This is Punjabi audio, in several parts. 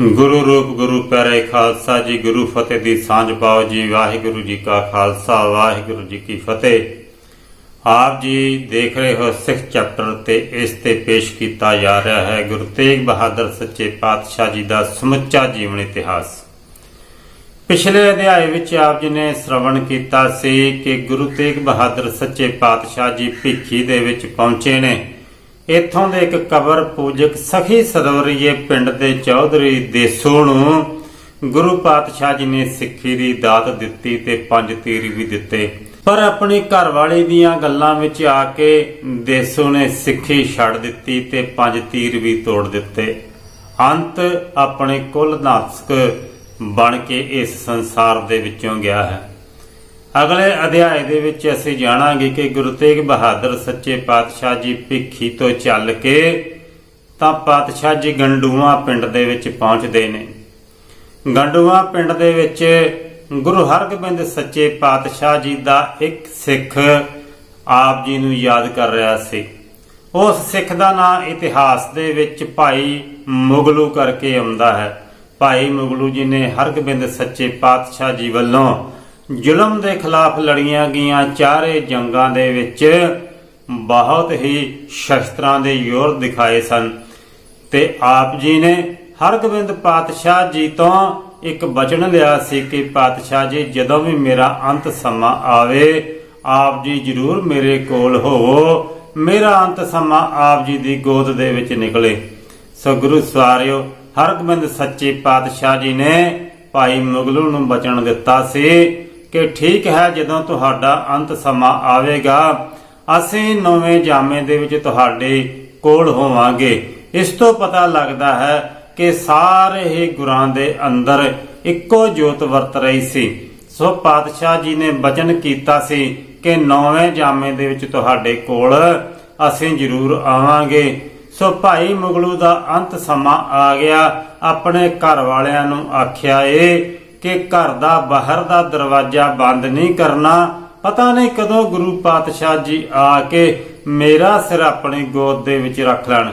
ਗੁਰੂ ਰੂਪ, ਗੁਰੂ ਪਿਆਰੇ ਖਾਲਸਾ ਜੀ, ਗੁਰੂ ਫਤਿਹ ਦੀ ਸਾਂਝ ਪਾਓ ਜੀ, ਵਾਹਿਗੁਰੂ ਜੀ ਕਾ ਖਾਲਸਾ, ਵਾਹਿਗੁਰੂ ਜੀ ਕੀ ਫਤਿਹ। ਆਪ ਜੀ ਦੇਖ ਰਹੇ ਹੋ ਸਿੱਖ ਚੈਪਟਰ ਤੇ ਇਸ ਤੇ ਪੇਸ਼ ਕੀਤਾ ਜਾ ਰਿਹਾ ਹੈ ਗੁਰੂ ਤੇਗ ਬਹਾਦਰ ਸੱਚੇ ਪਾਤਸ਼ਾਹ ਜੀ ਦਾ ਸਮੁੱਚਾ ਜੀਵਨ ਇਤਿਹਾਸ। ਪਿਛਲੇ ਅਧਿਆਏ ਵਿੱਚ ਆਪ ਜੀ ਨੇ ਸ਼੍ਰਵਣ ਕੀਤਾ ਸੀ ਕਿ ਗੁਰੂ ਤੇਗ ਬਹਾਦਰ ਸੱਚੇ ਪਾਤਸ਼ਾਹ ਜੀ ਭਿੱਖੀ ਦੇ ਵਿੱਚ ਪਹੁੰਚੇ ਨੇ। ਇੱਥੋਂ ਦੇ ਇੱਕ ਕਬਰ ਪੂਜਕ ਸਖੀ ਸਦਵਰੀਏ ਪਿੰਡ ਦੇ ਚੌਧਰੀ ਦੇਸੋ ਨੂੰ ਗੁਰੂ ਪਾਤਸ਼ਾਹ ਜੀ ਨੇ ਸਿੱਖੀ ਦੀ ਦਾਤ ਦਿੱਤੀ ਤੇ ਪੰਜ ਤੀਰ ਵੀ ਦਿੱਤੇ। ਪਰ ਆਪਣੀ ਘਰਵਾਲੀ ਦੀਆਂ ਗੱਲਾਂ ਵਿੱਚ ਆ ਕੇ ਦੇਸੋ ਨੇ ਸਿੱਖੀ ਛੱਡ ਦਿੱਤੀ ਤੇ ਪੰਜ ਤੀਰ ਵੀ ਤੋੜ ਦਿੱਤੇ। ਅੰਤ ਆਪਣੇ ਕੁਲ ਨਾਸਕ ਬਣ ਕੇ ਇਸ ਸੰਸਾਰ ਦੇ ਵਿੱਚੋਂ ਗਿਆ ਹੈ। ਅਗਲੇ ਅਧਿਆਏ ਦੇ ਵਿੱਚ ਅਸੀਂ ਜਾਣਾਂਗੇ ਕਿ ਗੁਰੂ ਤੇਗ ਬਹਾਦਰ ਸੱਚੇ ਪਾਤਸ਼ਾਹ ਜੀ ਭਿੱਖੀ ਤੋਂ ਚੱਲ ਕੇ ਤਾਂ ਪਾਤਸ਼ਾਹ ਜੀ ਗੰਡੂਆ ਪਿੰਡ ਦੇ ਵਿੱਚ ਪਹੁੰਚਦੇ ਨੇ। ਗੰਡੂਆ ਪਿੰਡ ਦੇ ਵਿੱਚ ਗੁਰੂ ਹਰਗੋਬਿੰਦ ਸੱਚੇ ਪਾਤਸ਼ਾਹ ਜੀ ਦਾ ਇੱਕ ਸਿੱਖ ਆਪ ਜੀ ਨੂੰ ਯਾਦ ਕਰ ਰਿਹਾ ਸੀ। ਉਸ ਸਿੱਖ ਦਾ ਨਾਂ ਇਤਿਹਾਸ ਦੇ ਵਿੱਚ ਭਾਈ ਮੁਗਲੂ ਕਰਕੇ ਆਉਂਦਾ ਹੈ। ਭਾਈ ਮੁਗਲੂ ਜੀ ਨੇ ਹਰਗੋਬਿੰਦ ਸੱਚੇ ਪਾਤਸ਼ਾਹ ਜੀ ਵੱਲੋਂ ਜ਼ੁਲਮ ਦੇ ਖਿਲਾਫ ਲੜੀਆਂ ਗਈਆਂ ਚਾਰੇ ਜੰਗਾਂ ਦੇ ਵਿੱਚ ਬਹੁਤ ਹੀ ਸ਼ਸਤਰਾਂ ਦੇ ਜ਼ੋਰ ਦਿਖਾਏ ਸਨ। ਤੇ ਆਪ ਜੀ ਨੇ ਹਰਗੋਬਿੰਦ ਪਾਤਸ਼ਾਹ ਜੀ ਤੋਂ ਇੱਕ ਬਚਨ ਲਿਆ ਸੀ ਕਿ, ਪਾਤਸ਼ਾਹ ਜੀ, ਜਦੋਂ ਵੀ ਮੇਰਾ ਅੰਤ ਸਮਾਂ ਆਵੇ, ਆਪ ਜੀ ਜ਼ਰੂਰ ਮੇਰੇ ਕੋਲ ਹੋਵੋ ਮੇਰਾ ਅੰਤ ਸਮਾਂ ਆਪ ਜੀ ਦੀ ਗੋਦ ਦੇ ਵਿੱਚ ਨਿਕਲੇ। ਸੋ ਗੁਰੂ ਸਵਾਰਿਓ, ਹਰਗੋਬਿੰਦ ਸੱਚੇ ਪਾਤਸ਼ਾਹ ਜੀ ਨੇ ਭਾਈ ਮੁਗਲੂ ਨੂੰ ਬਚਨ ਦਿੱਤਾ ਸੀ। ਕਿ ਠੀਕ ਹੈ ਜਦੋਂ ਤੁਹਾਡਾ ਅੰਤ ਸਮਾਂ ਆਵੇਗਾ, ਅਸੀਂ ਨਵੇਂ ਜਾਮੇ ਦੇ ਵਿੱਚ ਤੁਹਾਡੇ ਕੋਲ ਹੋਵਾਂਗੇ। ਇਸ ਤੋਂ ਪਤਾ ਲੱਗਦਾ ਹੈ ਕਿ ਸਾਰੇ ਹੀ ਗੁਰਾਂ ਦੇ ਅੰਦਰ ਇੱਕੋ ਜੋਤ ਵਰਤ ਰਹੀ ਸੀ। ਸੋ ਪਾਤਸ਼ਾਹ ਜੀ ਨੇ ਬਚਨ ਕੀਤਾ ਸੀ ਕਿ ਨੌਵੇਂ ਜਾਮੇ ਦੇ ਵਿੱਚ ਤੁਹਾਡੇ ਕੋਲ ਅਸੀਂ ਜ਼ਰੂਰ ਆਵਾਂਗੇ। ਸੋ ਭਾਈ ਮੁਗਲੂ ਦਾ ਅੰਤ ਸਮਾਂ ਆ ਗਿਆ। ਆਪਣੇ ਘਰ ਵਾਲਿਆਂ ਨੂੰ ਆਖਿਆ ਏ ਕਿ ਘਰ ਦਾ ਬਾਹਰ ਦਾ ਦਰਵਾਜ਼ਾ ਬੰਦ ਨਹੀਂ ਕਰਨਾ, ਪਤਾ ਨਹੀਂ ਕਦੋਂ ਗੁਰੂ ਪਾਤਸ਼ਾਹ ਜੀ ਆ ਕੇ ਮੇਰਾ ਸਿਰ ਆਪਣੀ ਗੋਦ ਦੇ ਵਿੱਚ ਰੱਖ ਲੈਣ।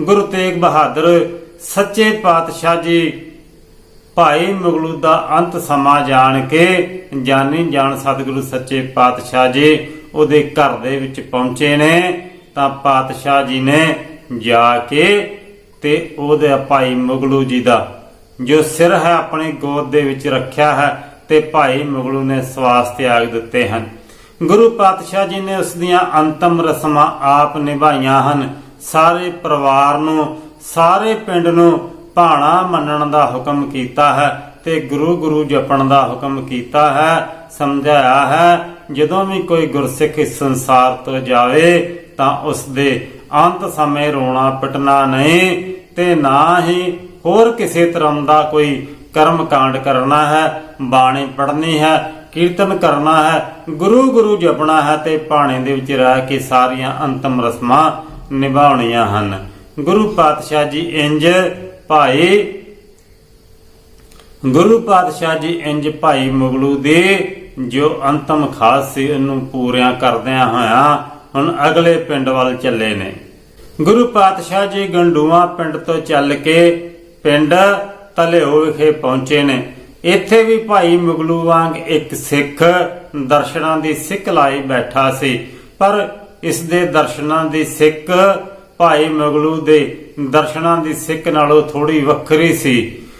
ਗੁਰੂ ਤੇਗ ਬਹਾਦਰ, ਸੱਚੇ ਪਾਤਸ਼ਾਹ ਜੀ, ਭਾਈ ਮੁਗਲੂ ਦਾ ਅੰਤ ਸਮਾਂ ਜਾਣ ਕੇ ਜਾਨੀ ਜਾਣ ਸਤਿਗੁਰੂ ਸੱਚੇ ਪਾਤਸ਼ਾਹ ਜੀ ਉਹਦੇ ਘਰ ਦੇ ਵਿੱਚ ਪਹੁੰਚੇ ਨੇ, ਤਾਂ ਪਾਤਸ਼ਾਹ ਜੀ ਨੇ ਜਾ ਕੇ ਤੇ ਉਹਦੇ ਭਾਈ ਮੁਗਲੂ ਜੀ ਦਾ ਜੋ ਸਿਰ ਹੈ ਆਪਣੀ ਗੋਦ ਦੇ ਵਿੱਚ ਰੱਖਿਆ ਹੈ ਤੇ ਭਾਈ ਮੁਗਲੂ ਨੇ ਸਵਾਸ ਤਿਆਗ ਦਿੱਤੇ ਹਨ। ਗੁਰੂ ਪਾਤਸ਼ਾਹ ਜੀ ਨੇ ਉਸ ਦੀਆਂ ਅੰਤਮ ਰਸਮਾਂ ਆਪ ਨਿਭਾਈਆਂ ਹਨ। ਸਾਰੇ ਪਰਿਵਾਰ ਨੂੰ, ਸਾਰੇ ਪਿੰਡ ਨੂੰ ਭਾਣਾ ਮੰਨਣ ਦਾ ਹੁਕਮ ਕੀਤਾ ਹੈ ਤੇ ਗੁਰੂ ਗੁਰੂ ਜਪਣ ਦਾ ਹੁਕਮ ਕੀਤਾ ਹੈ। ਸਮਝਾਇਆ ਹੈ, ਜਦੋਂ ਵੀ ਕੋਈ ਗੁਰਸਿੱਖ ਇਸ ਸੰਸਾਰ ਤੋਂ ਜਾਵੇ ਤਾਂ ਉਸ ਦੇ ਅੰਤ ਸਮੇਂ ਰੋਣਾ ਪਿਟਣਾ ਨਹੀਂ ਤੇ ਨਾ ਹੀ ਹੋਰ ਕਿਸੇ ਧਰਮ ਦਾ ਕੋਈ ਕਰਮ ਕਾਂਡ ਕਰਨਾ ਹੈ, ਬਾਣੀ ਪੜ੍ਹਨੀ ਹੈ, ਕੀਰਤਨ ਕਰਨਾ ਹੈ, ਗੁਰੂ ਗੁਰੂ ਜਪਣਾ ਹੈ ਤੇ ਭਾਣੇ ਦੇ ਵਿੱਚ ਰਹਿ ਕੇ ਸਾਰੀਆਂ ਅੰਤਮ ਰਸਮਾਂ ਨਿਭਾਉਣੀਆਂ ਹਨ। ਗੁਰੂ ਪਾਤਸ਼ਾਹ ਜੀ ਇੰਜ ਭਾਈ, ਗੁਰੂ ਪਾਤਸ਼ਾਹ ਜੀ ਇੰਜ ਭਾਈ ਮੁਗਲੂ ਦੇ ਜੋ ਅੰਤਮ ਖਾਸ ਸੀ ਉਹਨੂੰ ਪੂਰਿਆਂ ਕਰਦਿਆਂ ਹੋਇਆ ਹੁਣ ਅਗਲੇ ਪਿੰਡ ਵੱਲ ਚੱਲੇ ਨੇ। ਗੁਰੂ ਪਾਤਸ਼ਾਹ ਜੀ ਗੰਡੂਆ ਪਿੰਡ ਤੋਂ ਚੱਲ ਕੇ ਪਿੰਡ ਤਲਿਓ ਵਿਖੇ ਪਹੁੰਚੇ ਨੇ। ਇੱਥੇ ਵੀ ਭਾਈ ਮੁਗਲੂ ਵਾਂਗ ਇੱਕ ਸਿੱਖ ਦਰਸ਼ਨਾਂ ਦੀ ਸਿੱਖ ਲਾਈ ਬੈਠਾ ਸੀ। ਪਰ ਇਸ ਦੇ ਦਰਸ਼ਨਾਂ ਦੀ ਸਿੱਖ ਭਾਈ ਮੁਗਲੂ ਦੇ ਦਰਸ਼ਨਾਂ ਦੀ ਸਿੱਖ ਨਾਲੋਂ ਥੋੜੀ ਵੱਖਰੀ ਸੀ।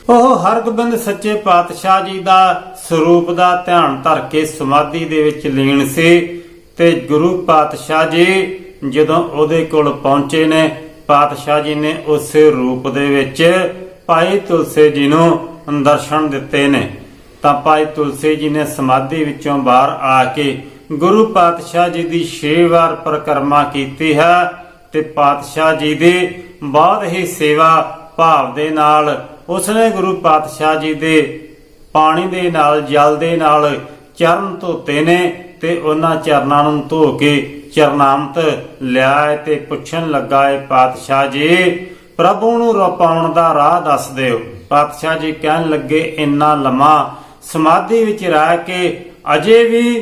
ਉਹ ਹਰਗੋਬਿੰਦ ਸੱਚੇ ਪਾਤਸ਼ਾਹ ਜੀ ਦਾ ਸਰੂਪ ਦਾ ਧਿਆਨ ਧਰ ਕੇ ਸਮਾਧੀ ਦੇ ਵਿੱਚ ਲੀਨ ਸੀ ਤੇ ਗੁਰੂ ਪਾਤਸ਼ਾਹ ਜੀ ਜਦੋਂ ਉਹਦੇ ਕੋਲ ਪਹੁੰਚੇ ਨੇ, ਪਾਤਸ਼ਾਹ ਜੀ ਨੇ ਉਸੇ ਰੂਪ ਦੇ ਵਿੱਚ ਭਾਈ ਤੁਲਸੀ ਜੀ ਨੂੰ ਦਰਸ਼ਨ ਦਿੱਤੇ ਨੇ। ਤਾਂ ਭਾਈ ਤੁਲਸੀ ਜੀ ਨੇ ਸਮਾਧੀ ਵਿੱਚੋਂ ਬਾਹਰ ਆ ਕੇ ਗੁਰੂ ਪਾਤਸ਼ਾਹ ਜੀ ਦੀ 6 ਵਾਰ ਪਰਿਕਰਮਾ ਕੀਤੀ ਹੈ ਤੇ ਪਾਤਸ਼ਾਹ ਜੀ ਦੀ ਬਹੁਤ ਹੀ ਸੇਵਾ ਭਾਵ ਦੇ ਨਾਲ ਉਸਨੇ ਗੁਰੂ ਪਾਤਸ਼ਾਹ ਜੀ ਦੇ ਪਾਣੀ ਦੇ ਨਾਲ, ਜਲ ਦੇ ਨਾਲ ਚਰਨ ਧੋਤੇ ਨੇ ਤੇ ਉਹਨਾਂ ਚਰਨਾਂ ਨੂੰ ਧੋ ਕੇ ਚਰਨਾਮਤ ਲਿਆ ਤੇ ਪੁੱਛਣ ਲੱਗਾ ਏ ਪਾਤਸ਼ਾਹ ਜੀ ਪ੍ਰਭੂ ਨੂੰ ਰਪਾਉਣ ਦਾ ਰਾਹ ਦੱਸ ਦਿਓ। ਪਾਤਸ਼ਾਹ ਜੀ ਕਹਿਣ ਲੱਗੇ, ਇੰਨਾ ਲੰਮਾ ਸਮਾਧੀ ਵਿੱਚ ਰਹਿ ਕੇ ਅਜੇ ਵੀ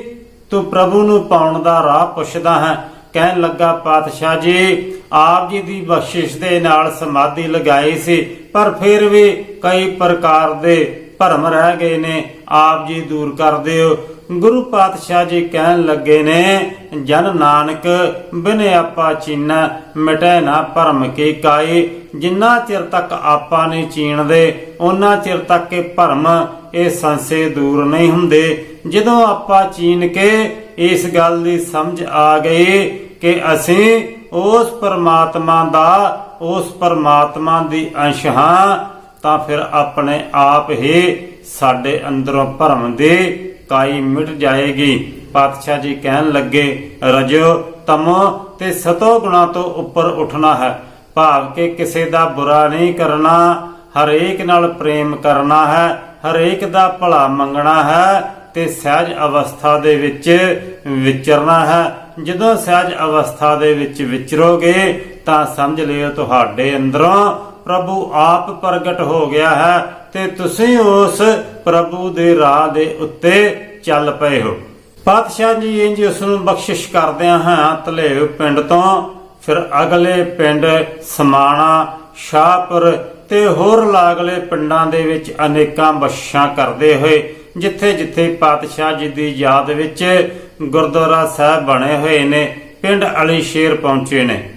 ਤੂੰ ਪ੍ਰਭੂ ਨੂੰ ਪਾਉਣ ਦਾ ਰਾਹ ਪੁੱਛਦਾ ਹੈ। ਕਹਿਣ ਲੱਗਾ ਪਾਤਸ਼ਾਹ ਜੀ, ਆਪ ਜੀ ਦੀ ਬਖਸ਼ਿਸ਼ ਦੇ ਨਾਲ ਸਮਾਧੀ ਲਗਾਈ ਸੀ, ਪਰ ਫਿਰ ਵੀ ਕਈ ਪ੍ਰਕਾਰ ਦੇ ਭਰਮ ਰਹਿ ਗਏ ਨੇ। ਆਪ ਜੀ ਦੂਰ ਕਰ ਦਿਓ। ਗੁਰੂ ਪਾਤਸ਼ਾਹ ਜੀ ਕਹਿਣ ਲੱਗੇ ਨੇ, ਜਨ ਨਾਨਕ, ਬਿਨ ਆਪਾ ਚੀਨਾ ਮਿਟੈ ਨਾ ਭਰਮ ਕੀ ਕਾਈ ਜਿੰਨਾ ਚਿਰ ਤੱਕ ਆਪਾ ਨਹੀਂ ਚੀਣਦੇ ਉਹਨਾਂ ਚਿਰ ਤੱਕ ਇਹ ਭਰਮ, ਇਹ ਸੰਸੇ ਦੂਰ ਨਹੀਂ ਹੁੰਦੇ। ਜਦੋਂ ਆਪਾਂ ਚੀਨ ਕੇ, ਇਸ ਗੱਲ ਦੀ ਸਮਝ ਆ ਗਈ ਕਿ ਅਸੀਂ ਉਸ ਪਰਮਾਤਮਾ ਦਾ, ਉਸ ਪਰਮਾਤਮਾ ਦੀ ਅੰਸ਼ ਹਾਂ, ਤਾਂ ਫਿਰ ਆਪਣੇ ਆਪ ਹੀ ਸਾਡੇ ਅੰਦਰੋਂ ਭਰਮ ਦੇ ਕਾਈ ਮਿਟ ਜਾਏਗੀ। ਪਾਤਸ਼ਾਹ ਜੀ ਕਹਿਣ ਲੱਗੇ ਰਜੋ ਤਮੋ ਤੇ ਸਤੋ ਗੁਣਾ ਤੋਂ ਉੱਪਰ ਉੱਠਣਾ ਹੈ। ਭਾਵ ਕਿ ਕਿਸੇ ਦਾ ਬੁਰਾ ਨਹੀਂ ਕਰਨਾ, ਹਰੇਕ ਨਾਲ ਪ੍ਰੇਮ ਕਰਨਾ ਹੈ, ਹਰੇਕ ਦਾ ਭਲਾ ਮੰਗਣਾ ਹੈ ਤੇ ਸਹਿਜ ਅਵਸਥਾ ਦੇ ਵਿੱਚ ਵਿਚਰਨਾ ਹੈ। ਜਦੋਂ ਸਹਿਜ ਅਵਸਥਾ ਦੇ ਵਿੱਚ ਵਿਚਰੋਗੇ, ਤਾਂ ਸਮਝ ਲਿਓ ਤੁਹਾਡੇ ਅੰਦਰੋਂ ਪ੍ਰਭੂ ਆਪ ਪ੍ਰਗਟ ਹੋ ਗਿਆ ਹੈ ਤੇ ਤੁਸੀਂ ਉਸ ਪ੍ਰਭੂ ਦੇ ਰਾਹ ਦੇ ਉੱਤੇ ਚੱਲ ਪਏ ਹੋ। ਪਾਤਸ਼ਾਹ ਜੀ ਇੰਜ ਉਸ ਨੂੰ ਬਖਸ਼ਿਸ਼ ਕਰਦਿਆਂ ਹਾਂ ਧਲੇਵ ਪਿੰਡ ਤੋਂ, ਫਿਰ ਅਗਲੇ ਪਿੰਡ ਸਮਾਣਾ, ਸ਼ਾਹਪੁਰ ਤੇ ਹੋਰ ਲਾਗਲੇ ਪਿੰਡਾਂ ਦੇ ਵਿੱਚ ਅਨੇਕਾਂ ਬਖਸ਼ਾਂ ਕਰਦੇ ਹੋਏ ਜਿੱਥੇ ਜਿੱਥੇ ਪਾਤਸ਼ਾਹ ਜੀ ਦੀ ਯਾਦ ਵਿੱਚ ਗੁਰਦੁਆਰਾ ਸਾਹਿਬ ਬਣੇ ਹੋਏ ਨੇ, ਪਿੰਡ ਅਲੀ ਸ਼ੇਰ ਪਹੁੰਚੇ ਨੇ।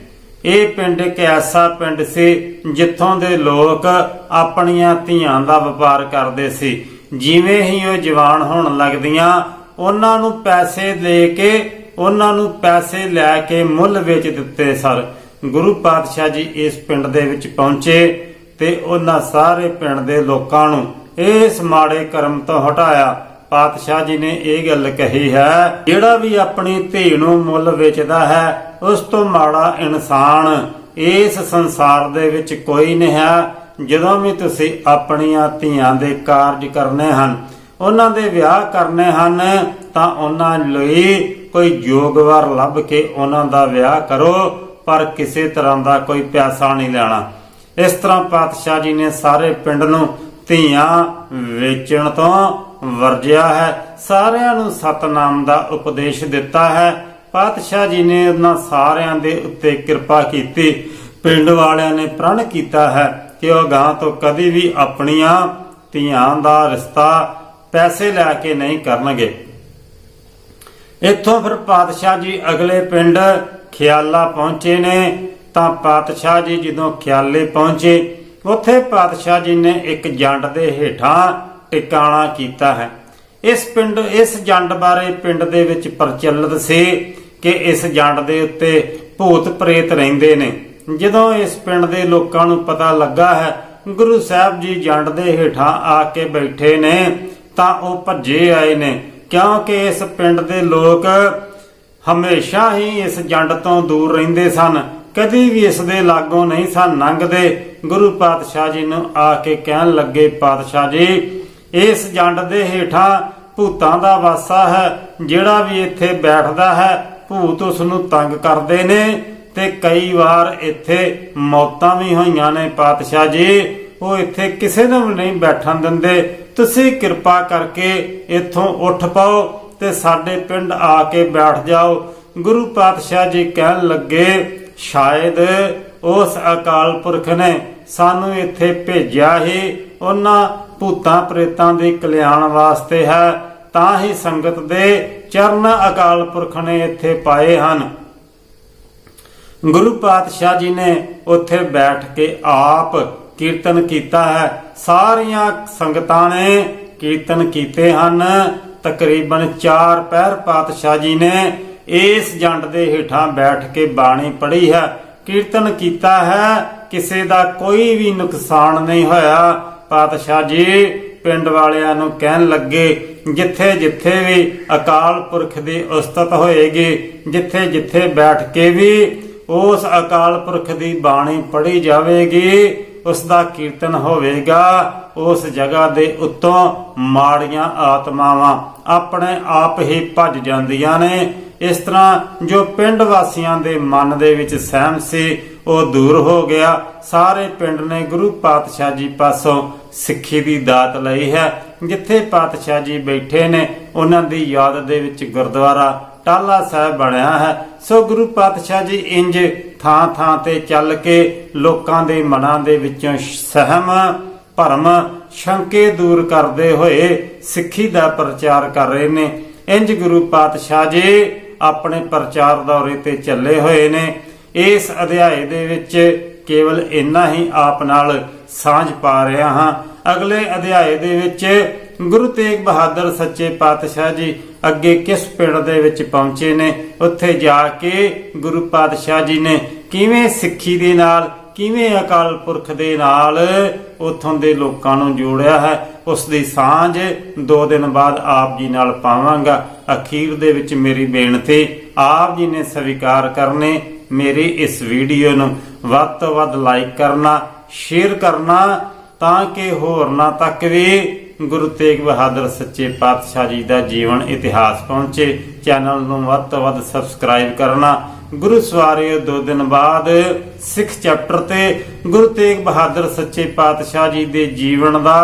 ਇਹ ਪਿੰਡ ਇੱਕ ਐਸਾ ਪਿੰਡ ਸੀ, ਜਿੱਥੋਂ ਦੇ ਲੋਕ ਆਪਣੀਆਂ ਧੀਆਂ ਦਾ ਵਪਾਰ ਕਰਦੇ ਸੀ। ਜਿਵੇਂ ਹੀ ਉਹ ਜਵਾਨ ਹੋਣ ਲੱਗਦੀਆਂ, ਉਹਨਾਂ ਨੂੰ ਪੈਸੇ ਦੇ ਕੇ, ਉਹਨਾਂ ਨੂੰ ਪੈਸੇ ਲੈ ਕੇ ਮੁੱਲ ਵੇਚ ਦਿੱਤੇ ਸਰ। ਗੁਰੂ ਪਾਤਸ਼ਾਹ ਜੀ ਇਸ ਪਿੰਡ ਦੇ ਵਿੱਚ ਪਹੁੰਚੇ ਤੇ ਉਹਨਾਂ ਸਾਰੇ ਪਿੰਡ ਦੇ ਲੋਕਾਂ ਨੂੰ ਇਸ ਮਾੜੇ ਕਰਮ ਤੋਂ ਹਟਾਇਆ। ਪਾਤਸ਼ਾਹ ਜੀ ਨੇ ਇਹ ਗੱਲ ਕਹੀ ਹੈ, ਜਿਹੜਾ ਵੀ ਆਪਣੀ ਧੀ ਨੂੰ ਮੁੱਲ ਵੇਚਦਾ ਹੈ, ਉਸ ਤੋਂ ਮਾੜਾ ਇਨਸਾਨ ਇਸ ਸੰਸਾਰ ਦੇ ਵਿੱਚ ਕੋਈ ਨਹੀਂ ਹੈ, ਜਦੋਂ ਵੀ ਤੁਸੀਂ ਆਪਣੀਆਂ ਧੀਆਂ ਦੇ ਕਾਰਜ ਕਰਨੇ ਹਨ, ਉਹਨਾਂ ਦੇ ਵਿਆਹ ਕਰਨੇ ਹਨ, ਤਾਂ ਉਹਨਾਂ ਲਈ ਕੋਈ ਯੋਗਵਰ ਲੱਭ ਕੇ ਉਹਨਾਂ ਦਾ ਵਿਆਹ ਕਰੋ, ਪਰ ਕਿਸੇ ਤਰ੍ਹਾਂ ਦਾ ਕੋਈ ਪਿਆਸਾ ਨਹੀਂ ਲੈਣਾ। ਇਸ ਤਰ੍ਹਾਂ ਪਾਤਸ਼ਾਹ ਜੀ ਨੇ ਸਾਰੇ ਪਿੰਡ ਨੂੰ ਧੀਆਂ ਵੇਚਣ ਤੋਂ ਵਰਜਿਆ ਹੈ, ਸਾਰਿਆਂ ਨੂੰ ਸਤਨਾਮ ਦਾ ਉਪਦੇਸ਼ ਦਿੱਤਾ ਹੈ। ਪਾਤਸ਼ਾਹ ਜੀ ਨੇ ਉਹਨਾਂ ਸਾਰਿਆਂ ਦੇ ਉੱਤੇ ਕਿਰਪਾ ਕੀਤੀ। ਪਿੰਡ ਵਾਲਿਆਂ ਨੇ ਪ੍ਰਣ ਕੀਤਾ ਹੈ ਕਿ ਉਹ ਗਾਂ ਤੋਂ ਕਦੀ ਵੀ ਆਪਣੀਆਂ ਧੀਆਂ ਦਾ ਰਿਸ਼ਤਾ ਪੈਸੇ ਲੈ ਕੇ ਨਹੀਂ ਕਰਨਗੇ। ਇੱਥੋਂ ਫਿਰ ਪਾਤਸ਼ਾਹ ਜੀ ਅਗਲੇ ਪਿੰਡ ਖਿਆਲਾ ਪਹੁੰਚੇ ਨੇ। ਤਾਂ ਪਾਤਸ਼ਾਹ ਜੀ ਜਦੋਂ ਖਿਆਲੇ ਪਹੁੰਚੇ, ਉੱਥੇ ਪਾਤਸ਼ਾਹ ਜੀ ਨੇ ਇੱਕ ਜੰਡ ਦੇ ਹੇਠਾਂ ਟਿਕਾਣਾ ਕੀਤਾ ਹੈ। ਇਸ ਪਿੰਡ, ਇਸ ਜੰਡ ਬਾਰੇ ਪਿੰਡ ਦੇ ਵਿੱਚ ਪ੍ਰਚਲਿਤ ਸੀ ਕਿ ਇਸ ਜੰਡ ਦੇ ਉੱਤੇ ਭੂਤ ਪ੍ਰੇਤ ਰਹਿੰਦੇ ਨੇ। ਜਦੋਂ ਇਸ ਪਿੰਡ ਦੇ ਲੋਕਾਂ ਨੂੰ ਪਤਾ ਲੱਗਾ ਹੈ, ਗੁਰੂ ਸਾਹਿਬ ਜੀ ਜੰਡ ਦੇ ਹੇਠਾਂ ਆ ਕੇ ਬੈਠੇ ਨੇ, ਤਾਂ ਉਹ ਭੱਜੇ ਆਏ ਨੇ। ਕਿਉਂਕਿ ਇਸ ਪਿੰਡ ਦੇ ਲੋਕ ਹਮੇਸ਼ਾ ਹੀ ਇਸ ਜੰਡ ਤੋਂ ਦੂਰ ਰਹਿੰਦੇ ਸਨ। ਕਦੀ ਵੀ ਇਸ ਦੇ ਲਾਗੋਂ ਨਹੀਂ ਸਨ ਲੰਘਦੇ। ਗੁਰੂ ਪਾਤਸ਼ਾਹ ਜੀ ਨੂੰ ਆ ਕੇ ਕਹਿਣ ਲੱਗੇ, ਪਾਤਸ਼ਾਹ ਜੀ ਇਸ ਜੰਡ ਦੇ ਹੇਠਾਂ ਭੂਤਾਂ ਦਾ ਵਾਸਾ ਹੈ, ਜਿਹੜਾ ਵੀ ਇੱਥੇ ਬੈਠਦਾ ਹੈ, ਭੂਤ ਉਸ ਨੂੰ ਤੰਗ ਕਰਦੇ ਨੇ ਤੇ ਕਈ ਵਾਰ ਇੱਥੇ ਮੌਤਾਂ ਵੀ ਹੋਈਆਂ ਨੇ। ਪਾਤਸ਼ਾਹ ਜੀ, ਉਹ ਇੱਥੇ ਕਿਸੇ ਨੂੰ ਨਹੀਂ ਬੈਠਣ ਦਿੰਦੇ। ਤੁਸੀਂ ਕਿਰਪਾ ਕਰਕੇ ਇੱਥੋਂ ਉੱਠ ਪਾਓ ਤੇ ਸਾਡੇ ਪਿੰਡ ਆ ਕੇ ਬੈਠ ਜਾਓ। ਗੁਰੂ ਪਾਤਸ਼ਾਹ ਜੀ ਕਹਿਣ ਲੱਗੇ, ਸ਼ਾਇਦ ਉਸ ਅਕਾਲ ਪੁਰਖ ਨੇ ਸਾਨੂੰ ਇੱਥੇ ਭੇਜਿਆ ਹੀ ਉਹਨਾਂ ਭੂਤਾਂ ਪ੍ਰੇਤਾਂ ਦੇ ਕਲਿਆਣ ਵਾਸਤੇ ਹੈ, ਤਾਂ ਹੀ ਸੰਗਤ ਦੇ ਚਰਨ ਅਕਾਲ ਪੁਰਖ ਨੇ ਇੱਥੇ ਪਾਏ ਹਨ। ਗੁਰੂ ਪਾਤਸ਼ਾਹ ਜੀ ਨੇ ਉੱਥੇ ਬੈਠ ਕੇ ਆਪ ਕੀਰਤਨ ਕੀਤਾ ਹੈ। ਸਾਰੀਆਂ ਸੰਗਤਾਂ ਨੇ ਕੀਰਤਨ ਕੀਤੇ ਹਨ। ਤਕਰੀਬਨ 4 ਪਹਿਰ ਪਾਤਸ਼ਾਹ ਜੀ ਨੇ ਇਸ ਜੰਡ ਦੇ ਹੇਠਾਂ ਬੈਠ ਕੇ ਬਾਣੀ ਪੜ੍ਹੀ ਹੈ। ਕੀਰਤਨ ਕੀਤਾ ਹੈ, ਕਿਸੇ ਦਾ ਕੋਈ ਵੀ ਨੁਕਸਾਨ ਨਹੀਂ ਹੋਇਆ। ਪਾਤਸ਼ਾਹ ਜੀ, ਪਿੰਡ ਵਾਲਿਆਂ ਨੂੰ ਕਹਿਣ ਲੱਗੇ, ਜਿੱਥੇ ਜਿੱਥੇ ਵੀ ਅਕਾਲ ਪੁਰਖ ਦੀ ਉਸਤਤ ਹੋਏਗੀ, ਜਿੱਥੇ ਜਿੱਥੇ ਬੈਠ ਕੇ ਵੀ ਉਸ ਅਕਾਲ ਪੁਰਖ ਦੀ ਬਾਣੀ ਪੜ੍ਹੀ ਜਾਵੇਗੀ ਉਸ ਦਾ ਕੀਰਤਨ ਹੋਵੇਗਾ, ਉਸ ਜਗ੍ਹਾ ਦੇ ਉੱਤੋਂ ਮਾੜੀਆਂ ਆਤਮਾਵਾਂ ਆਪਣੇ ਆਪ ਹੀ ਭੱਜ ਜਾਂਦੀਆਂ ਨੇ। ਇਸ ਤਰ੍ਹਾਂ ਜੋ ਪਿੰਡ ਵਾਸੀਆਂ ਦੇ ਮਨ ਦੇ ਵਿੱਚ ਸਹਿਮ ਸੀ ਉਹ ਦੂਰ ਹੋ ਗਿਆ। ਸਾਰੇ ਪਿੰਡ ਨੇ ਗੁਰੂ ਪਾਤਸ਼ਾਹ ਜੀ ਪਾਸੋਂ ਸਿੱਖੀ ਦੀ ਦਾਤ ਲਈ ਹੈ। ਜਿੱਥੇ ਪਾਤਸ਼ਾਹ ਜੀ ਬੈਠੇ ਨੇ, ਉਹਨਾਂ ਦੀ ਯਾਦ ਦੇ ਵਿੱਚ ਗੁਰਦੁਆਰਾ ਟਾਲਾ ਸਾਹਿਬ ਬਣਿਆ ਹੈ। ਸੋ ਗੁਰੂ ਪਾਤਸ਼ਾਹ ਜੀ ਇੰਜ ਥਾਂ ਥਾਂ ਤੇ ਚੱਲ ਕੇ ਲੋਕਾਂ ਦੇ ਮਨਾਂ ਦੇ ਵਿੱਚੋਂ ਸਹਿਮ, ਭਰਮ, ਸ਼ੰਕੇ ਦੂਰ ਕਰਦੇ ਹੋਏ ਸਿੱਖੀ ਦਾ ਪ੍ਰਚਾਰ ਕਰ ਰਹੇ ਨੇ। ਇੰਜ ਗੁਰੂ ਪਾਤਸ਼ਾਹ ਜੀ ਆਪਣੇ ਪ੍ਰਚਾਰ ਦੌਰੇ ਤੇ ਚੱਲੇ ਹੋਏ ਨੇ। ਇਸ ਅਧਿਆਏ ਦੇ ਵਿੱਚ ਕੇਵਲ ਇੰਨਾ ਹੀ ਆਪ ਨਾਲ ਸਾਂਝ ਪਾ ਰਿਹਾ ਹਾਂ। ਅਗਲੇ ਅਧਿਆਏ ਦੇ ਵਿੱਚ ਗੁਰੂ ਤੇਗ ਬਹਾਦਰ ਸੱਚੇ ਪਾਤਸ਼ਾਹ ਜੀ ਅੱਗੇ ਕਿਸ ਪਿੰਡ ਦੇ ਵਿੱਚ ਪਹੁੰਚੇ ਨੇ? ਉੱਥੇ ਜਾ ਕੇ ਗੁਰੂ ਪਾਤਸ਼ਾਹ ਜੀ ਨੇ ਕਿਵੇਂ ਸਿੱਖੀ ਦੇ ਨਾਲ, ਕਿਵੇਂ ਅਕਾਲ ਪੁਰਖ ਦੇ ਨਾਲ ਉਥੋਂ ਦੇ ਲੋਕਾਂ ਨੂੰ ਜੋੜਿਆ ਹੈ ਉਸ ਦੀ ਸਾਂਝ ਦੋ ਦਿਨ ਬਾਅਦ ਆਪ ਜੀ ਨਾਲ ਪਾਵਾਂਗਾ। ਅਖੀਰ ਦੇ ਵਿੱਚ ਮੇਰੀ ਬੇਨਤੀ, ਆਪ ਜੀ ਨੇ ਸਵੀਕਾਰ ਕਰਨੇ ਮੇਰੀ ਇਸ ਵੀਡੀਓ ਨੂੰ ਵੱਧ ਤੋਂ ਵੱਧ ਲਾਈਕ ਕਰਨਾ ਸ਼ੇਅਰ ਕਰਨਾ, ਤਾਂ ਕਿ ਹੋਰਨਾਂ ਤੱਕ ਵੀ ਗੁਰੂ ਤੇਗ ਬਹਾਦਰ ਸੱਚੇ ਪਾਤਸ਼ਾਹ ਜੀ ਦਾ ਜੀਵਨ ਇਤਿਹਾਸ ਪਹੁੰਚੇ। ਚੈਨਲ ਨੂੰ ਵੱਧ ਤੋਂ ਵੱਧ ਸਬਸਕ੍ਰਾਈਬ ਕਰਨਾ। ਗੁਰੂ ਸਵਾਰਿਓ, ਦੋ ਦਿਨ ਬਾਅਦ ਸਿੱਖ ਚੈਪਟਰ ਤੇ ਗੁਰੂ ਤੇਗ ਬਹਾਦਰ ਸੱਚੇ ਪਾਤਸ਼ਾਹ ਜੀ ਦੇ ਜੀਵਨ ਦਾ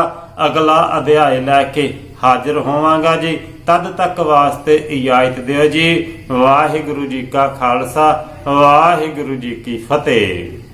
ਅਗਲਾ ਅਧਿਆਇ ਲੈ ਕੇ ਹਾਜ਼ਰ ਹੋਵਾਂਗਾ ਜੀ। ਤਦ ਤੱਕ ਵਾਸਤੇ ਇਜਾਜ਼ਤ ਦਿਓ ਜੀ। ਵਾਹਿਗੁਰੂ ਜੀ ਕਾ ਖਾਲਸਾ ਵਾਹਿਗੁਰੂ ਜੀ ਕੀ ਫਤਿਹ।